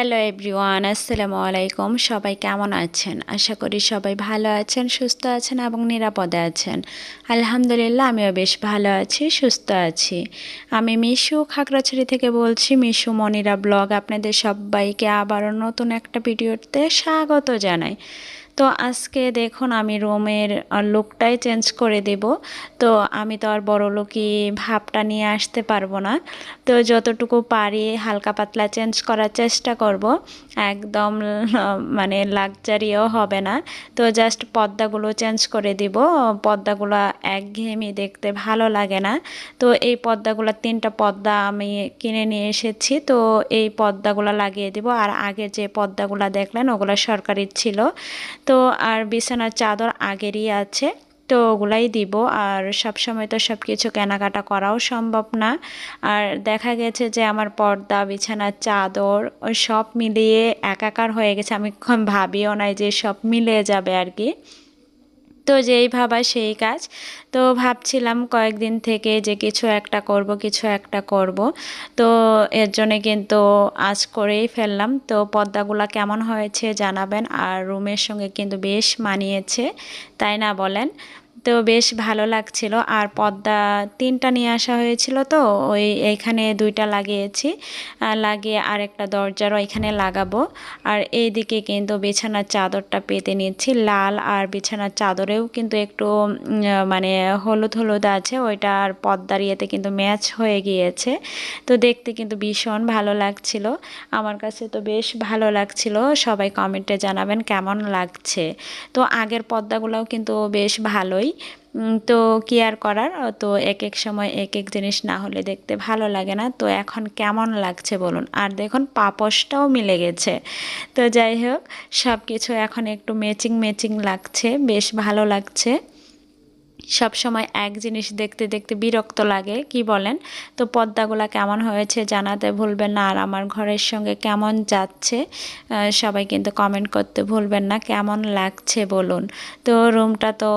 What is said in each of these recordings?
Hello everyone, আসসালামু আলাইকুম। সবাই কেমন আছেন? আশা করি সবাই ভালো আছেন, সুস্থ আছেন এবং নিরাপদে আছেন। আলহামদুলিল্লাহ, আমিও বেশ ভালো আছি, সুস্থ আছি। আমি মিশু খাগড়াছড়ি থেকে বলছি, মিশু মনিরা ব্লগ আপনাদের সবাইকে আবারও নতুন একটা ভিডিওতে স্বাগত জানাই। তো আজকে দেখুন আমি রুমের লুকটাই চেঞ্জ করে দেব। তো আমি তো আর বড় লোকই ভাবটা নিয়ে আসতে পারব না। তো যতটুকু পারি হালকা পাতলা চেঞ্জ করার চেষ্টা করব। একদম মানে লাকজারিও হবে না। তো জাস্ট পর্দাগুলো চেঞ্জ করে দিব। পর্দাগুলো একঘেয়েমি দেখতে ভালো লাগে না। তো এই পর্দাগুলো তিনটা পর্দা আমি কিনে নিয়ে এসেছি। তো এই পর্দাগুলো লাগিয়ে দিব। আর আগে যে পর্দাগুলো দেখলেন, ওগুলো সরকারি ছিল। তো আর বিছানার চাদর আগেরই আছে, তো ওগুলাই দিব। আর সব সময় তো সব কিছু কেনাকাটা করাও সম্ভব না। আর দেখা গেছে যে আমার পর্দা, বিছানার চাদর সব মিলিয়ে একাকার হয়ে গেছে। আমি ভাবিও নাই যে সব মিলে যাবে আর কি। তো যেই ভাবা সেই কাজ। তো ভাবছিলাম কয়েকদিন থেকে যে কিছু একটা করব, কিছু একটা করব। তো এর জন্যে কিন্তু আজ করেই ফেললাম। তো পর্দাগুলো কেমন হয়েছে জানাবেন। আর রুমের সঙ্গে কিন্তু বেশ মানিয়েছে, তাই না বলেন? তো বেশ ভালো লাগছিল। আর পদ্মা তিনটা নিয়ে আসা হয়েছিল তো, ওই এইখানে দুইটা লাগিয়েছি। লাগিয়ে আর একটা দরজারও এখানে লাগাবো। আর এই দিকে কিন্তু বিছানার চাদরটা পেতে নিচ্ছি। লাল আর বিছানার চাদরেও কিন্তু একটু মানে হলুদ হলুদ আছে। ওইটা আর পর্দার ইয়েতে কিন্তু ম্যাচ হয়ে গিয়েছে। তো দেখতে কিন্তু ভীষণ ভালো লাগছিল। আমার কাছে তো বেশ ভালো লাগছিল। সবাই কমেন্টে জানাবেন কেমন লাগছে। তো আগের পর্দাগুলোও কিন্তু বেশ ভালোই। তো কি আর করার, তো এক এক সময় এক এক জিনিস না হলে দেখতে ভালো লাগে না। তো এখন কেমন লাগছে বলুন? আর দেখুন, পাপসটাও মিলে গেছে। তো যাই হোক সব কিছু এখন একটু ম্যাচিং ম্যাচিং লাগছে, বেশ ভালো লাগছে। সব সময় এক জিনিস দেখতে দেখতে বিরক্ত লাগে, কি বলেন? তো পর্দাগুলো কেমন হয়েছে জানাতে ভুলবেন না, আর আমার ঘরের সঙ্গে কেমন যাচ্ছে সবাই কিন্তু কমেন্ট করতে ভুলবেন না, কেমন লাগছে বলুন। তো রুমটা তো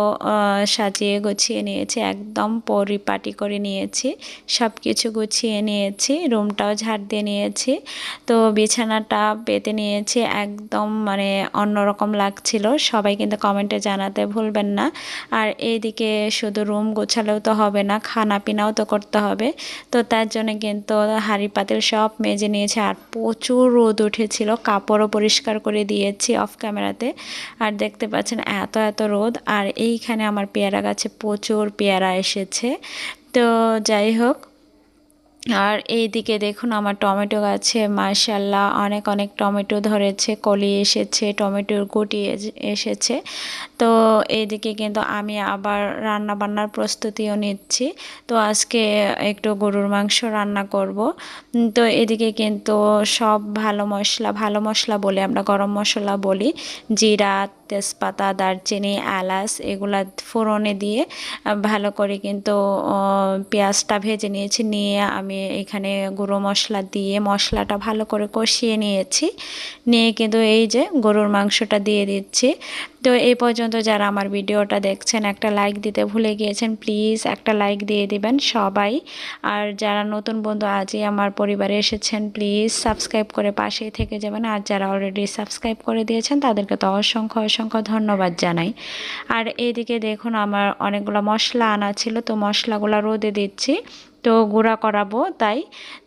সাজিয়ে গুছিয়ে নিয়েছি, একদম পরিপাটি করে নিয়েছি সব কিছু গুছিয়ে নিয়েছি রুমটাও ঝাড় দিয়ে নিয়েছি, তো বিছানাটা পেতে নিয়েছি, একদম মানে অন্যরকম লাগছিল, সবাই কিন্তু কমেন্টে জানাতে ভুলবেন না। আর এইদিকে শুধু রুম গোছালেও তো হবে না খানা পিনাও তো করতে হবে। তো তার জন্য কিন্তু হাঁড়ি পাতিল সব মেজে নিয়েছে আর প্রচুর রোদ উঠেছিল, কাপড়ও পরিষ্কার করে দিয়েছি অফ ক্যামেরাতে আর দেখতে পাচ্ছেন এত এত রোদ, আর এইখানে আমার পেয়ারা গাছে প্রচুর পেয়ারা এসেছে। তো যাই হোক আর এই দিকে দেখুন আমার টমেটো গাছে মার্শাল্লাহ অনেক অনেক টমেটো ধরেছে, কলি এসেছে, টমেটোর গুটি এসেছে। তো এইদিকে কিন্তু আমি আবার রান্না বান্নার প্রস্তুতিও নিচ্ছি। তো আজকে একটু গরুর মাংস রান্না করব। তো এদিকে কিন্তু সব ভালো মশলা ভালো মশলা বলে আমরা গরম মশলা বলি। জিরা, তেজপাতা, দারচিনি, এলাচ এগুলা ফোড়নে দিয়ে ভালো করে কিন্তু পেঁয়াজটা ভেজে নিয়েছি, নিয়ে আমি এখানে গুঁড়ো মশলা দিয়ে মশলাটা ভালো করে কষিয়ে নিয়েছি। নিয়ে কিন্তু এই যে গরুর মাংসটা দিয়ে দিচ্ছি। তো এই পর্যন্ত যারা আমার ভিডিওটা দেখছেন, একটা লাইক দিতে ভুলে গিয়েছেন প্লিজ একটা লাইক দিয়ে দিবেন সবাই। আর যারা নতুন বন্ধু আজই আমার পরিবারে এসেছেন প্লিজ সাবস্ক্রাইব করে পাশেই থেকে যাবেন। আর যারা অলরেডি সাবস্ক্রাইব করে দিয়েছেন, তাদেরকে তো অসংখ্য অসংখ্য ধন্যবাদ জানাই। আর এইদিকে দেখুন, আমার অনেকগুলো মশলা আনা ছিল, তো মশলাগুলো রোদে দিচ্ছি, তো গুঁড়া করাবো, তাই।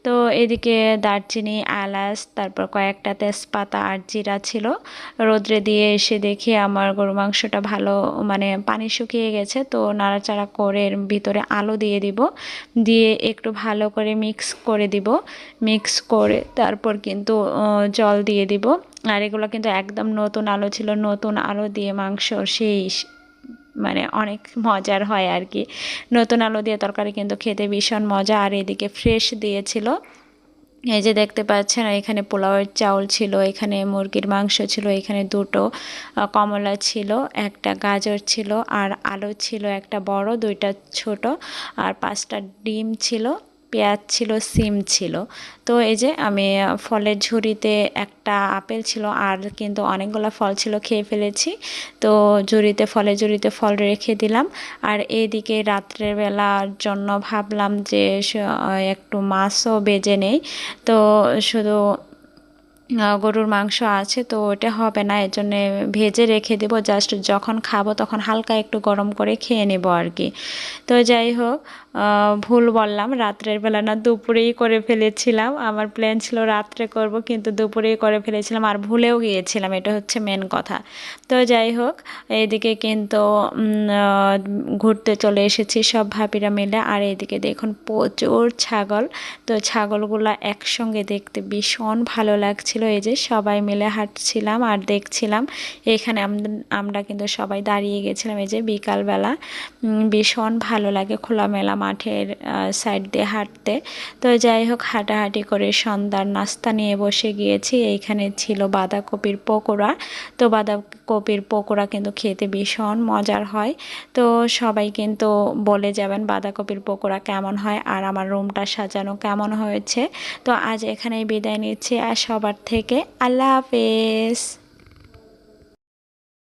তো এদিকে দারচিনি, এলাচ, তারপর কয়েকটা তেজপাতা আর জিরা ছিল। রোদ্রে দিয়ে এসে দেখি আমার গরু মাংসটা ভালো মানে পানি শুকিয়ে গেছে, তো নাড়াচাড়া করে এর ভিতরে আলু দিয়ে দিব। দিয়ে একটু ভালো করে মিক্স করে দিব। মিক্স করে তারপর কিন্তু জল দিয়ে দিব। আর এগুলো কিন্তু একদম নতুন আলো ছিল, নতুন আলো দিয়ে মাংস সেই মানে অনেক মজার হয় আর কি। নতুন আলু দিয়ে তরকারি কিন্তু খেতে ভীষণ মজা। আর এদিকে ফ্রেশ দিয়েছিল। এই যে দেখতে পাচ্ছেন, এখানে পোলাওয়ের চাউল ছিল, এখানে মুরগির মাংস ছিল, এখানে দুটো কমলা ছিল, একটা গাজর ছিল, আর আলু ছিল একটা বড়, দুইটা ছোট, আর পাঁচটা ডিম ছিল। পেঁয়াজ ছিল, সিম ছিল। তো এই যে আমি ফলের ঝুড়িতে একটা আপেল ছিল আর কিন্তু অনেকগুলো ফল ছিল খেয়ে ফেলেছি। তো ঝুড়িতে ফলে ঝুড়িতে ফল রেখে দিলাম। আর এদিকে রাত্রের বেলার জন্য ভাবলাম যে একটু মাছও বেজে নেই। তো শুধু গরুর মাংস আছে তো ওটা হবে না, এর জন্যে ভেজে রেখে দেবো। জাস্ট যখন খাব তখন হালকা একটু গরম করে খেয়ে নেব আর কি। তো যাই হোক ভুল বললাম, রাত্রের বেলা না, দুপুরেই করে ফেলেছিলাম। আমার প্ল্যান ছিল রাত্রে করব, কিন্তু দুপুরেই করে ফেলেছিলাম আর ভুলেও গিয়েছিলাম, এটা হচ্ছে মেন কথা। তো যাই হোক, এইদিকে কিন্তু ঘুরতে চলে এসেছি সব ভাবিরা মিলে। আর এইদিকে দেখুন, প্রচুর ছাগল। তো ছাগলগুলো একসঙ্গে দেখতে ভীষণ ভালো লাগছিল। এই যে সবাই মিলে হাঁটছিলাম আর দেখছিলাম। এখানে আমরা কিন্তু সবাই দাঁড়িয়ে গেছিলাম এই যে বিকালবেলা। ভীষণ ভালো লাগে খোলামেলা মাঠের সাইড দিয়ে হাঁটতে। তো যাই হোক, হাঁটাহাঁটি করে সন্ধ্যার নাস্তা নিয়ে বসে গিয়েছি। এইখানে ছিল বাঁধাকপির পকোড়া। তো বাঁধাকপির পকোড়া কিন্তু খেতে ভীষণ মজার হয়। তো সবাই কিন্তু বলে যাবেন বাঁধাকপির পকোড়া কেমন হয় আর আমার রুমটা সাজানো কেমন হয়েছে। তো আজ এখানেই বিদায় নিচ্ছি আর সবার থেকে আল্লাহ হাফেজ।